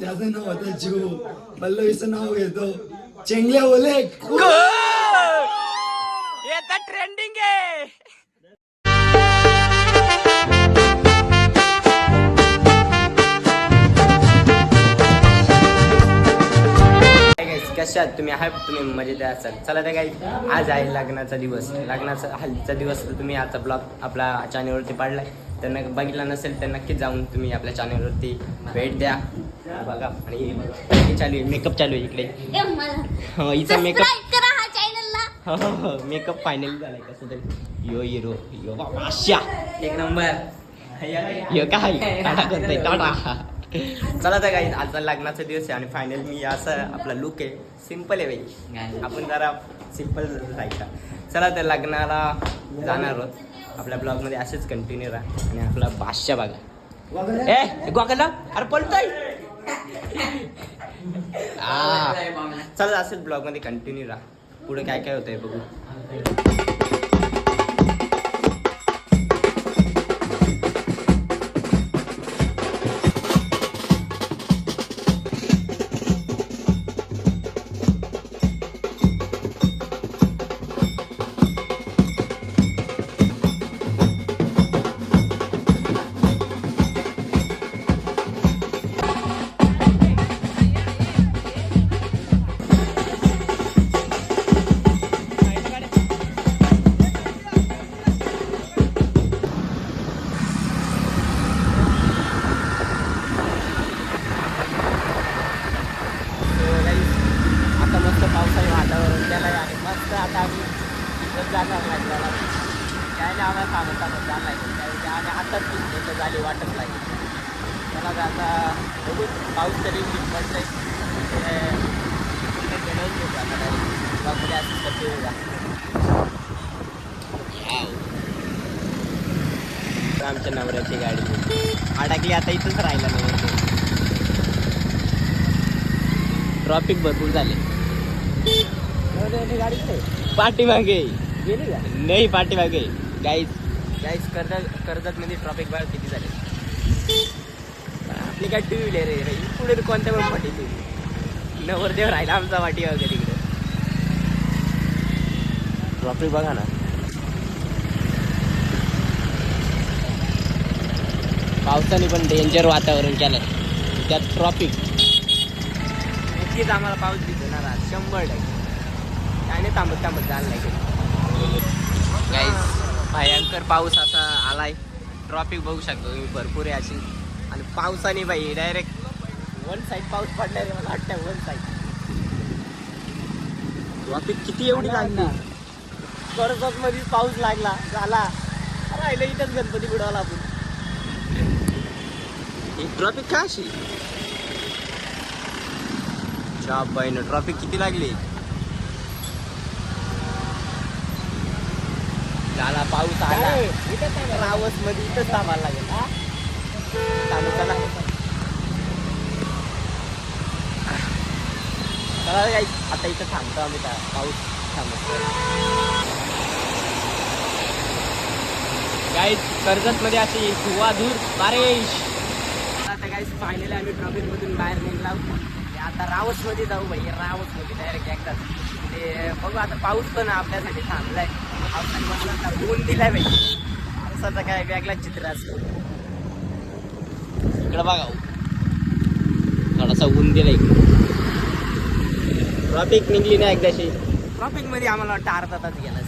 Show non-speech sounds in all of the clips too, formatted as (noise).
त्याचं नाव होतं जीव पल्लवीचं नाव घेतो चेंगल्या ओले येता ट्रेंडिंग आहे. कशा तुम्ही आहात तुम्ही मजेत असाल चला तर काही आज आहे लग्नाचा दिवस लग्नाचा हल्लीचा दिवस तुम्ही आता ब्लॉग आपला चॅनलवरती पाडलाय त्यांना बघितला नसेल तर नक्कीच जाऊन तुम्ही आपल्या चॅनलवरती भेट द्या. बघा. आणि हे चालू आहे मेकअप चालू आहे इकडे. हो, हिचा मेकअप हा चॅनलला हो हो मेकअप फायनल झालाय कसं तरी यो हिरो यो एक नंबर. यो काय? टाटा करतोय टाटा. चला तर काही आता लग्नाचा दिवस आहे आणि फायनल मी असं आपला लुक आहे. सिंपल आहे बाई. आपण जरा सिंपल राहायचा. चला तर लग्नाला जाणार आहोत. आपल्या ब्लॉगमध्ये असेच कंटिन्यू राहा आणि आपला बादशा बघा. ए गोगला अरे पळतोय आ, (laughs) चला असेच ब्लॉगमध्ये कंटिन्यू राहा. पुढे काय काय होतंय बघू. आमच्या नवऱ्याची गाडी. अडकली आता इथंच राहिला नाही ट्रॉफिक भरपूर झाले. पाठीमागे. गेली का नाही पाठीमागे. गाईज गाईज कर्जत कर्जत मध्ये ट्रॉफिक बघा किती झाले? आपली काय टू व्हीलर आहे पुढे कोणत्या पण पाठी नवरदेव राहिला आमचा वाटी वगैरे इकडे ट्रॉफिक बघा ना. पावसाने पण डेंजर वातावरण केलंय. त्यात ट्रॉफिक नक्कीच आम्हाला पाऊस दिसणार आज शंभर टक्के. काय नाही थांबत थांबत झालं नाही गाईस भयंकर पाऊस असा आलाय. ट्रॉफिक बघू शकतो तुम्ही भरपूर आहे अशी. आणि पावसाने बाई डायरेक्ट वन साईड पाऊस पडलाय रे मला वाटतं वन साईड ट्रॉफिक किती एवढी लागली कर्जत मध्ये पाऊस लागला झाला. राहिलं इथंच गणपती बुडवला आपण. ही ट्रॉफिक का अशी? बहिण ट्रॉफिक किती लागली? झाला पाऊस आला. रावसमध्ये इथं थांबायला लागेल चला आता इथं थांबतो आम्ही त्या पाऊस थांबतो. मध्ये अशी धुवाधूर बारिश. फायनली आम्ही ट्रॉफिक मधून बाहेर निघला. आता रावसमध्ये जाऊ भाई रावसमध्ये डायरेक्ट एकदाच ते बघू आता पाऊस पण आपल्यासाठी थांबलाय. पावसाने मस्त आता ऊन दिलाय भाई. पावसाचं काय वेगळा चित्र असतो. इकडं बघा थोडासा ऊन दिला इकडे ट्रॉफिक निघली ना एकदाशी. ट्रॉफिकमध्ये आम्हाला वाटतं अर्धा तास गेला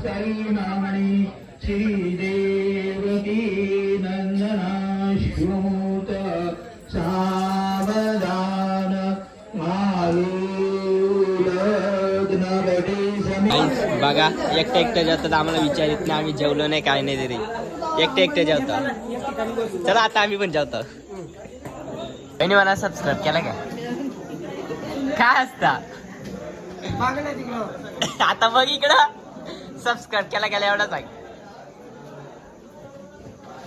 पदकस्तैनामणि श्रीदेवकी नन्दना श्रुत सावधान Guys, बघा एकटं एकटं जेवतात आम्हाला विचारित नाही आम्ही जेवलो नाही काय नाही तरी. एकटे एकटे जेवतो. चला आता आम्ही पण जेवतो. बहिणी मला सबस्क्राईब केला का? काय असता? (laughs) आता बघ इकडं. सबस्क्राईब केला गेला एवढाच आहे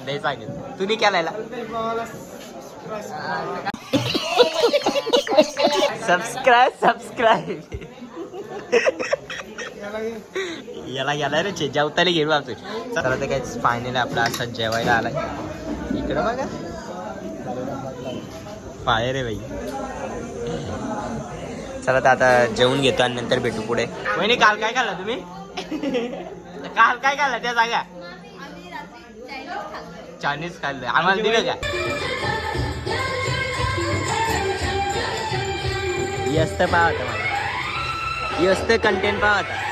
नाही सांगितलं तुम्ही केलायला. सबस्क्राईब सबस्क्राईब याला गेला रे चे जेवताना घेऊ आमचं. चला तर काय फायनल आपला असा जेवायला आलाय. इकडं बघा पाय रे बाई. चला तर आता जेवून घेतो आणि नंतर भेटू पुढे. वहिनी काल काय खाल्ला तुम्ही? (laughs) काल काय खाल्लं? त्या जागा. चायनीज खाल्लं. चायनीज खाल्लं आम्हाला दिलं का? यस्त पाहा होता मला. यस्त कंटेंट पाहा होता.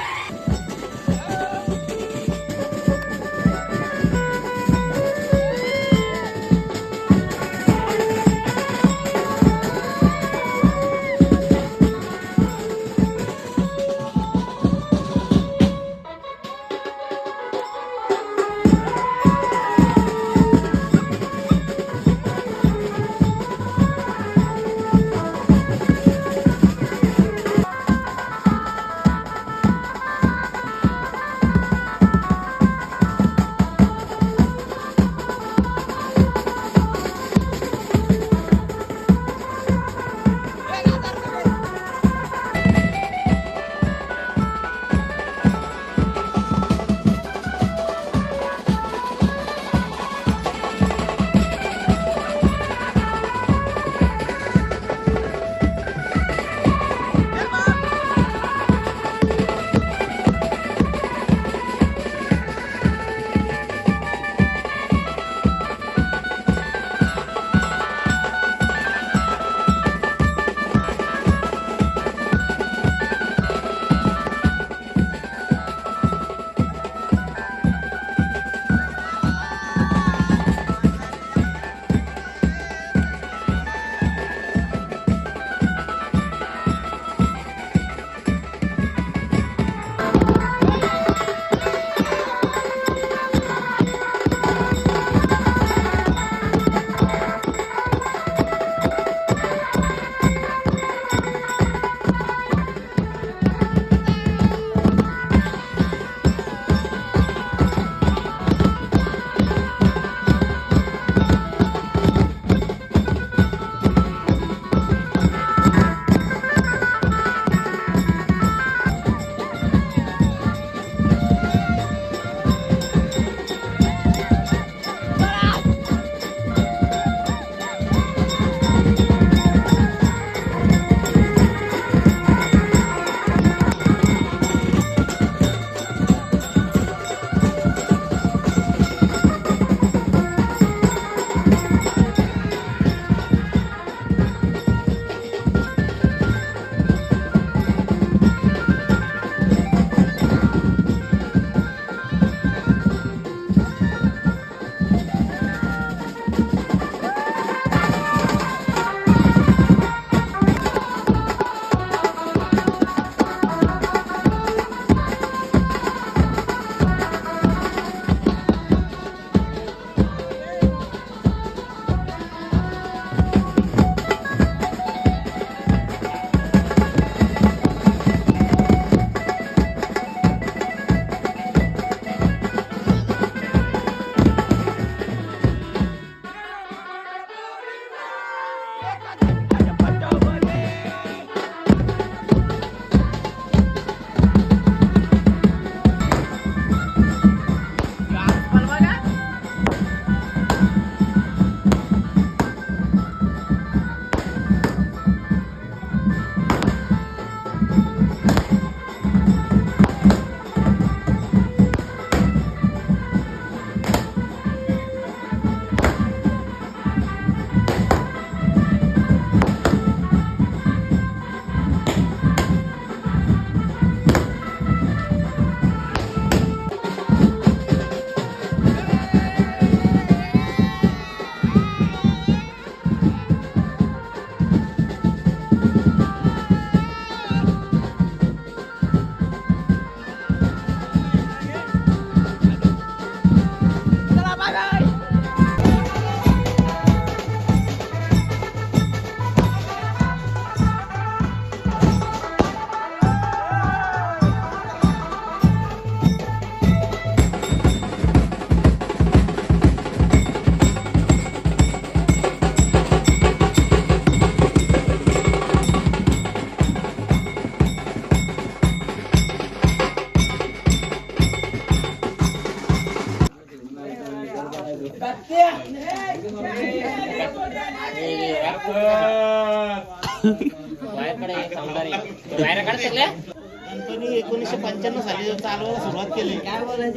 चालवायला सुरुवात केली.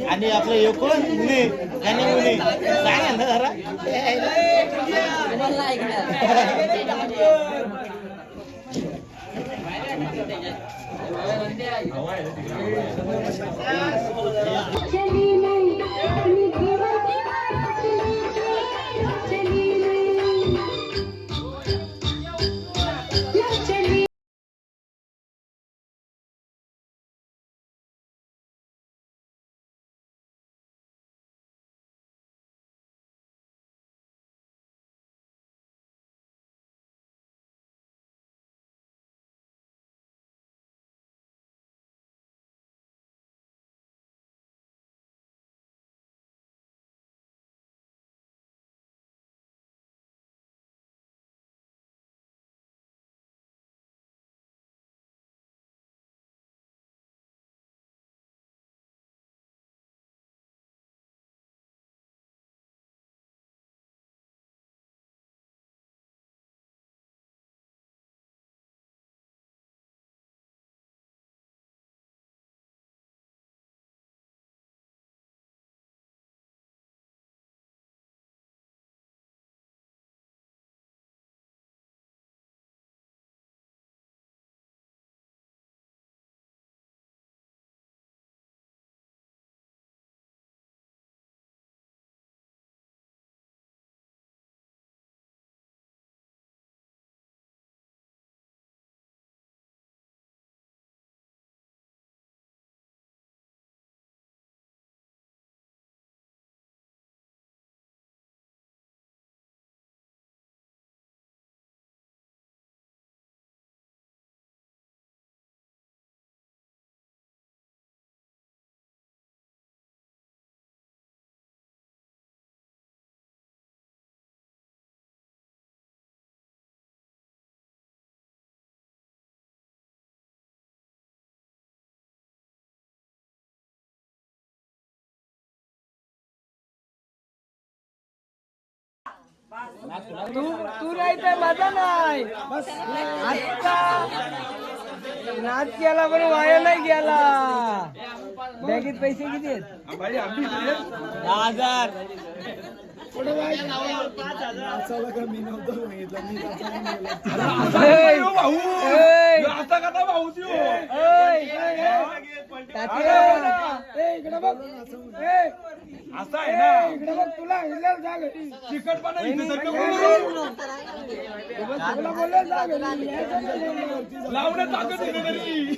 आणि आपलं एकूण मुने गाणे मुने काय म्हणता जरा? (laughs) चली तू तू नाही तर माझा नाही. आता नाच केला पण वाया नाही गेला. बॅगेत पैसे किती आहेत? दहा हजार. नाचायला का मी नव्हतं सांगितलं मी नाचायला गेलो. ओय! ओय! तात्या! ए, इकडे बघ. ए, असं आहे ना. इकडे बघ तुला घरी. चिकटपणा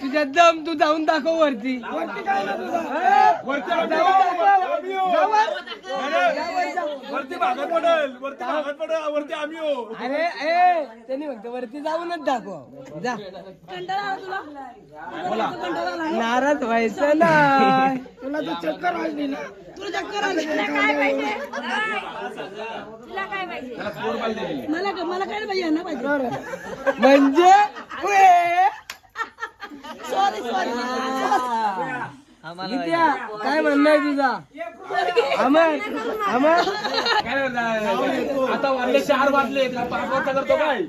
तुझ्या दम तू जाऊन दाखव वरती. ना आम्ही हो. अरे, वरती भागात पडेल वरती भागात पडेल वरती आम्ही हो. अरे ए त्यांनी म्हणतो वरती जाऊनच दाखव. जा. नाराज व्हायचं नाही. तुला तर चक्कर आली ना. तुला काय पाहिजे तुला काय पाहिजे? मला मला काय पाहिजे? ना पाहिजे. म्हणजे? विद्या काय म्हणणं आहे तुझा? अमर अमर? आता वाजले चार वाजले पाच वाजता करतो काय?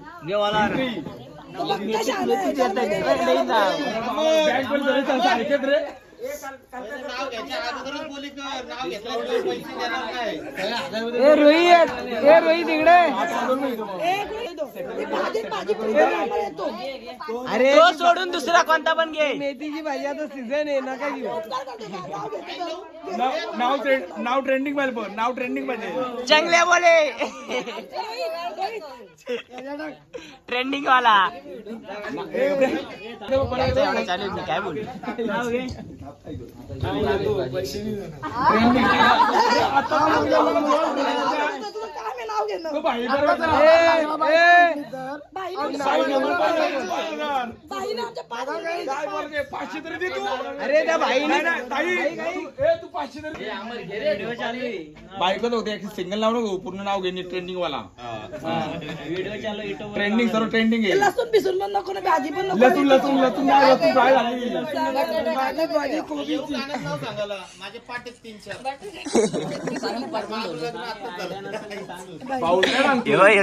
ऐकत रे. ए रोहित ए रोहित इकडे अरे तो सोडून दुसरा कोणता पण घे मेथीची भाजी आता सीझन आहे नका घेऊ नाव- नाव ट्रेंड नाव ट्रेंडिंग पाहिजे पण नाव ट्रेंडिंग पाहिजे जंगले बोले ट्रेंडिंग वाला मी काय बोलू पाचशे तरी दे तू अरे त्या बाईने तू- पाचशे तरी बायकोच होते सिंगल नाव नको पूर्ण नाव घे ट्रेंडिंग वाला ट्रेंडिंग सर्व ट्रेंडिंग आहे लसूण बिसून पण नको ना भाजी पण नको लतून लतून लतून नाही काय झाली गाणंच नाव सांगायला माझे पाटेच तीन चार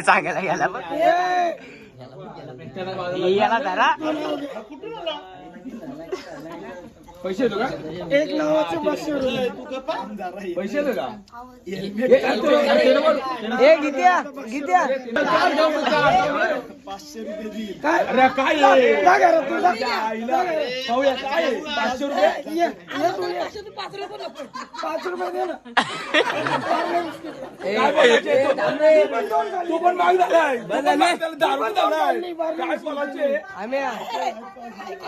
सांगायला गेला. याला धरा. पैसे येतो का? एक नावाचे पाचशे रुपये पैसे येतो का? ए, ए. ए गीत्या गीत्या. अरे काय? आहे? आईला. पाहूया काय आहे? पाचशे रुपये. पाच रुपये नको. पाच रुपये दे ना. काय बोलायचे? तो- तू पण माग झालाय. तू पण माग झाला, दारू झालाय. काय बोलायचे? आम्या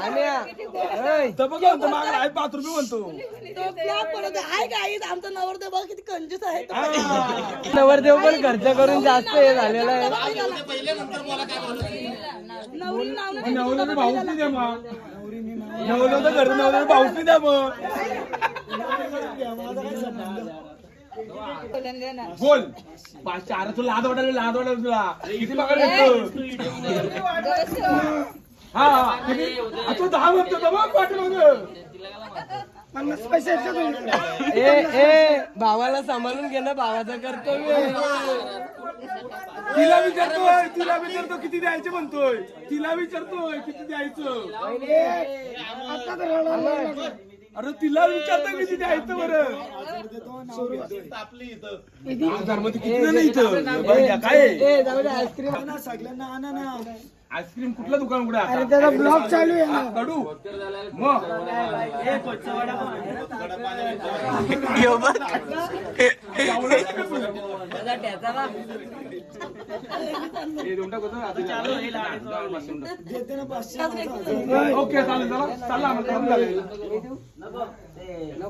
आम्या. ओय. तर बघ म्हणतो माग आहे पाच रुपये म्हणतो. तो आहे का आई आमचा नवरदेव बघ किती कंजूस आहे. तो. नवरदेव पण खर्च करून जास्त हे झालेला आहे. नवरी नाव मग नवऱ्याने भाऊच नाही द्या मग. नवऱ्याचं तर घरी नवऱ्याने भाऊच नाही द्या मग. बोल. पाचशे अरे तुला लाद वाटायला लाद वाटायला तुला. किती पगार भेटतो हा तू दहा म्हणतो तर मग पाठीमागं. पन्नास पैसे आहेत का तुझ्याकडे? ए ए भावाला सांभाळून घे ना भावाचं कर्तव्य. तिला विचारतोय तिला विचारतो किती द्यायचे म्हणतोय तिला विचारतोय किती द्यायचं अरे तिला विचारतो बरं. किती इथं बरं घ्या, काय आहे? ए जाऊ दे आईस्क्रीम. आणा सगळ्यांना आणा ना. आईस्क्रीम कुठलं दुकान कुठे अरे त्याचा ब्लॉग चालू आहे ना. कडू. मग? हे ओके चालेल चला चालला आम्हाला काम झालं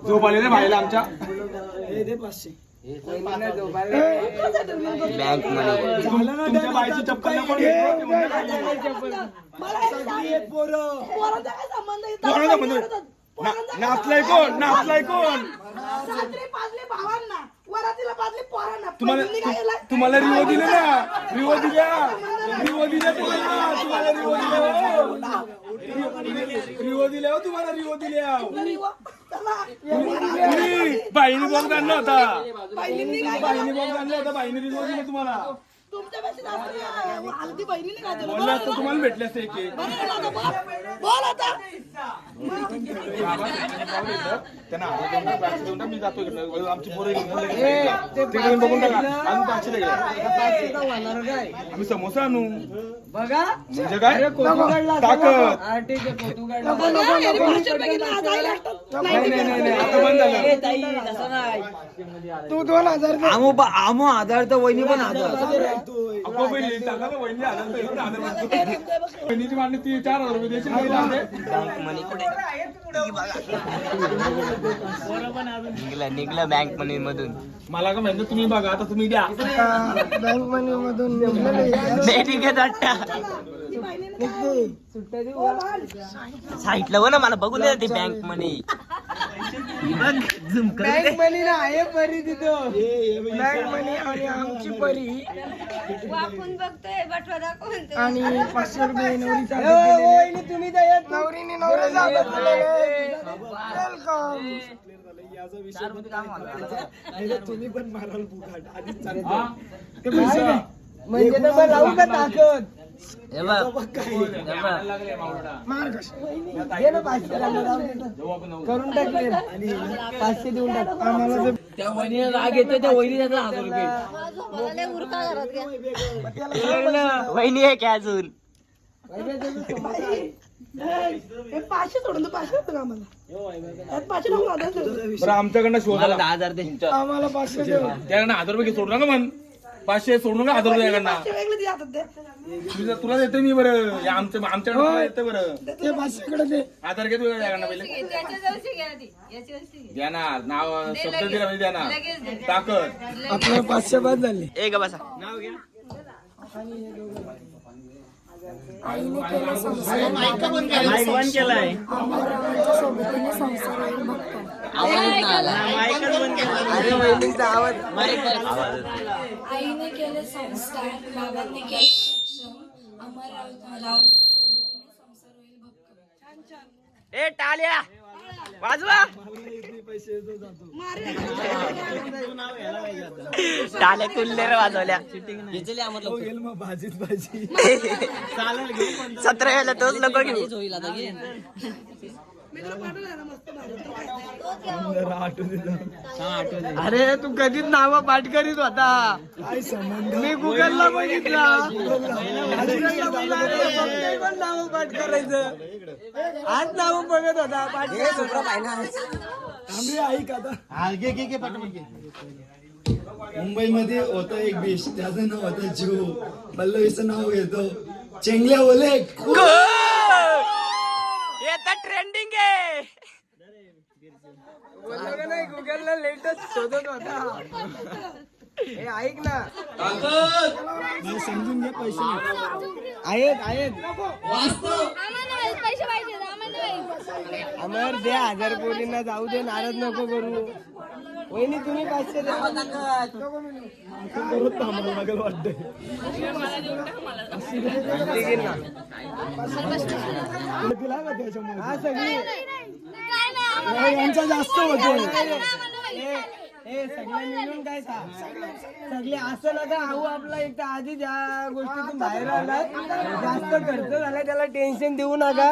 झोप आली रे भाईला आमच्या. हे बँक तुमच्या बाईची चप्पल नाचलाय कोण? नाचलाय कोण? भावांना. वरातीला पाजले पोरांना. तुम्हाला रिवो दिले ना? रिवो दिल्या? रिवो दिल्या तुम्हाला? तुम्हाला रिवो दिल्या? रिवो दिल्या. हो तुम्हाला रिवो दिल्या. तरी व- चला. बाईने आणला होता. बहिणींनी काय केलं? बाईने आणला होता बाईने रिवो दिला तुम्हाला. तुमच्यापेक्षा जास्त. हल्दी बहिणीने तुम्हाला भेटले असते एक एक. बरं झालं आता बोल. बोल आता. त्यांना हातात देऊन टाक, बाकी देऊन टाक, मी जातो इकडनं. आमची पोरं घेऊन लगेच. तिकडे येऊन बघून टाका. अजून पाचशे द्या. पाचशे तर होणार काय? आम्ही समोसा आणू. बघा. म्हणजे काय? अरे कोथुगडला ताकद. हा ठीक आहे कोथुगडला नाही, याने पाचशे रुपये घेतले, आज आई लागतात. नाही नाही नाही नाही, आता बंद झालं. तू दोन हजार आमो आधार तर वहिनी पण आधार. बहिणीची ती चार हजार रुपये द्यायची. निघलं निघलं बँक मनी मधून. मला का म्हणतो तुम्ही बघा आता तुम्ही द्या. बँक मनी मधून साईटला हो ना मला बघू दे ते बँक मनी बँक मनी ना आहे. परी तिथं. बँक मनी आणि आमची परी. वाकून बघतोय बटवा दाखवून आणि पाचशे रुपये (laughs) नवरीचा. वहिनी तुम्ही तर येत नाही. नवरीने नवऱ्याचा. वेलकम तुम्ही पण माराल बुखाट आधीच. म्हणजे लावू का ताकद? हे बघ हे बघ लागले मावळा. मार कशा? घे ना पाचशे देऊन टाक. आम्हाला ते त्या वहिनीला राग येतो त्या वहिनी देतात हजार रुपये. मला लय उरका घरात घ्या वहिनी आहे की अजून? हे पाचशे सोडून दे, पाचशे होतं का आम्हाला. त्यात पाचशे नको आता बरं आमच्याकडनं शोधा दहा हजार दे. आम्हाला पाचशे देऊ त्याकडनं हजार रुपये सोडू नका म्हण. पाचशे सोडून का हजार रुपये यांना वेगळे दे आता ते. तुला देतो मी बरं. हे आमचं आमच्याकडे तुला देतो बरं. ते पाचशेकडे दे. आधार घेतो याकडनं पहिले. घ्या. द्या ना. नाव शब्द दिला म्हणजे द्या ना. ताकद आपलं पाचशे बाद झाले. ए ग बसा. माईक बंद केलाय माईकच बंद केला. आवाज आईने केले संस्कार बाबांनी केले अमर राव सोबतीने संसार होईल ए टाळ्या वाजवा. टाळ्या कुल्लेर वाजवल्या. मग भाजी. (laughs) सतरा वेळेला तोच लोक घेऊ. अरे तू कधीच नाव पाठ करीत होता. काय संबंध? मी गुगलला बघितला. नाव पाठ करायचं. आज नाव बघत होता. पाठ होता. थांबरे ऐक आता. मुंबईमध्ये होतं एक बीच त्याचं नाव होतं जीव पल्लवीचं नाव घेतो. चेंगल्या ओले येता ट्रेंडिंग आहे. बोललो का नाही गुगलला लेटेस्ट शोधत होता. हे ऐक ना. समजून घे पैसे. आहेत आहेत. पैसे पाहिजे. अमर दे हजार पोरींना जाऊ दे नाराज नको करू. वहिनी तुम्ही पाचशे. तिला का त्याच्यामुळे? हा सगळी काय नाही, आम्हाला यांचा जास्त होतो. हे सगळे मिळून काय का? सगळे असं नका हाऊ आपला एक तर आधी ज्या गोष्टीतून बाहेर आला जास्त खर्च झाला त्याला टेन्शन देऊ नका.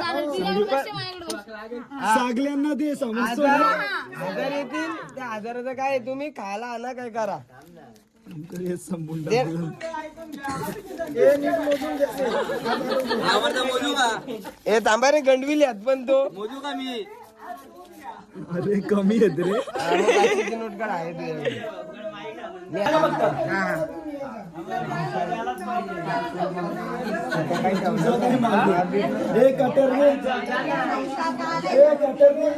सागल्यांना ते समजतो हजार येतील. त्या हजाराचं काय तुम्ही खायला आणा काय करा. हे संपून दे. टाकलं. हे थांबा रे गंडविल यात पण तो. अरे कमी येत रे. काढ आहे. हा, कटर रे. हे कटर रे.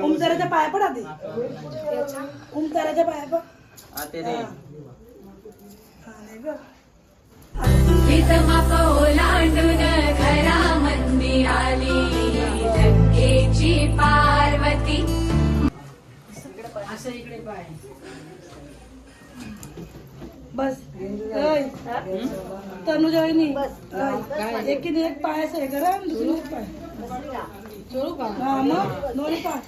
उमताराच्या पाया पड आधी. उमताराच्या पाया पड. माप ओलांडून घरा आली लंकेची पार्वती बस ऐ, तनुजा एक पायाच आहे करा दुसरी एक पाय. जोडू हा मग पाय.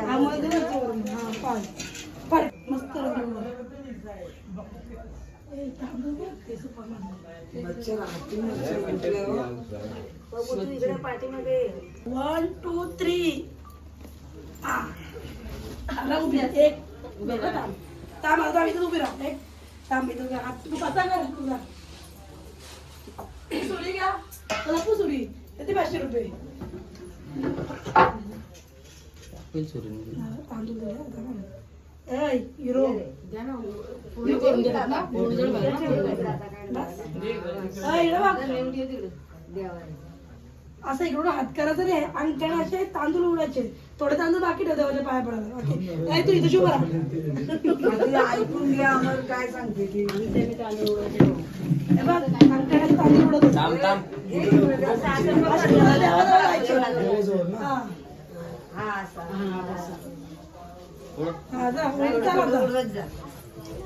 हा मग पाय पाय मस्त रंगवलं. ए, तांदूळ बघ, ते सुपर वन टू थ्री आता उभी आहे. एक उभी राहा, थांब थांब आता थांब, इथं उभी राहा एक थांब इथं उभी राहा. हात तू कसा कर तुझा सुरी घ्या चला तू सुरी किती पाचशे रुपये तांदूळ हा. असं इकडून हात करायचा नाही अंगठ्याने असे तांदूळ उडायचे थोडे तांदूळ बाकी ठेव देवाच्या पाया पडायला ओके नाही तू इथं शुभ ऐकून घ्या आम्हाला काय सांगते की बघ अंगठ्याने तांदूळ उडत होते. देवाला लावायचे. हा. हा.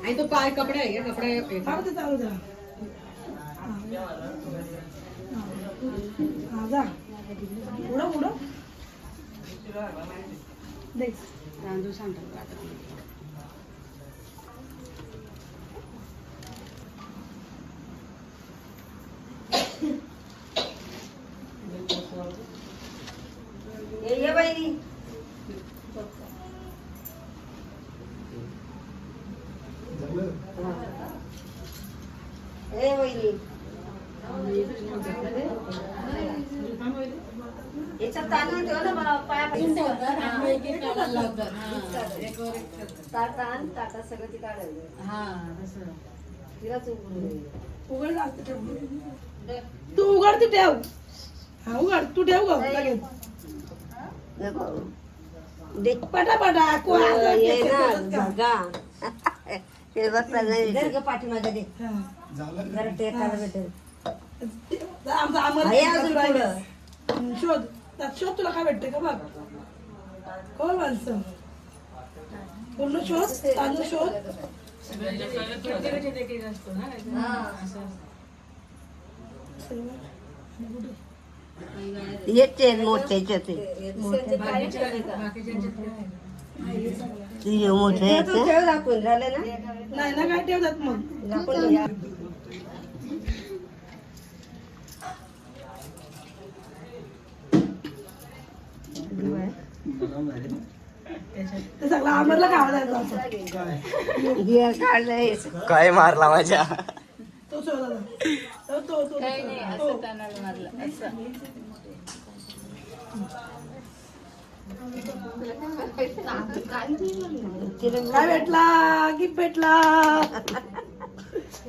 आणि तो काय कपडे आहे? कपडे चालू. हा, जा. उडव, उडव. दे. तांदूळ सांगतात आता. याच्यात तांदूळ ठेव ना बा- पाया उघड. तू उघड तू ठेव. हा उघड तू ठेव ग लगेच खेचत का? हा. आमचं आम्हाला शोध. शोध तुला काय भेटते का बघ? कोण माणसं? पूर्ण शोध? तांदूळ शोध? येते मोठ्याच्या ते. मोठे दाखवून झालं ना? नाही ना काय ठेवतात मग. दाखवून ते सगळं खावा जायचं असं काय मारला माझ्या? तो. काय भेटला? गिफ्ट भेटला.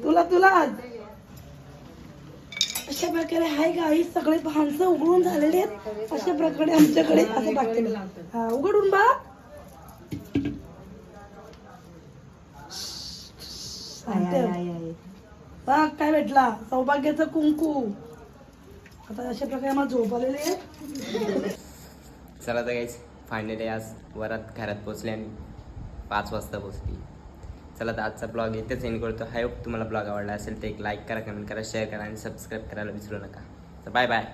तुला तुला. अशा प्रकारे हाय गाई सगळे माणसं उघडून झालेले आहेत. अशा प्रकारे आमच्याकडे असं हा उघडून बा बघ काय भेटला? सौभाग्याचं कुंकू. आता अशा प्रकारे आम्हाला झोप आलेली आहे. चला तर काहीच फायनली आज वरात घरात पोचले आणि पाच वाजता पोचली चला तर आजचा ब्लॉग इथेच एंड करतो. हाय होप तुम्हाला ब्लॉग आवडला असेल तर एक लाईक करा कमेंट करा शेअर करा आणि सबस्क्राईब करायला विसरू नका. तर बाय बाय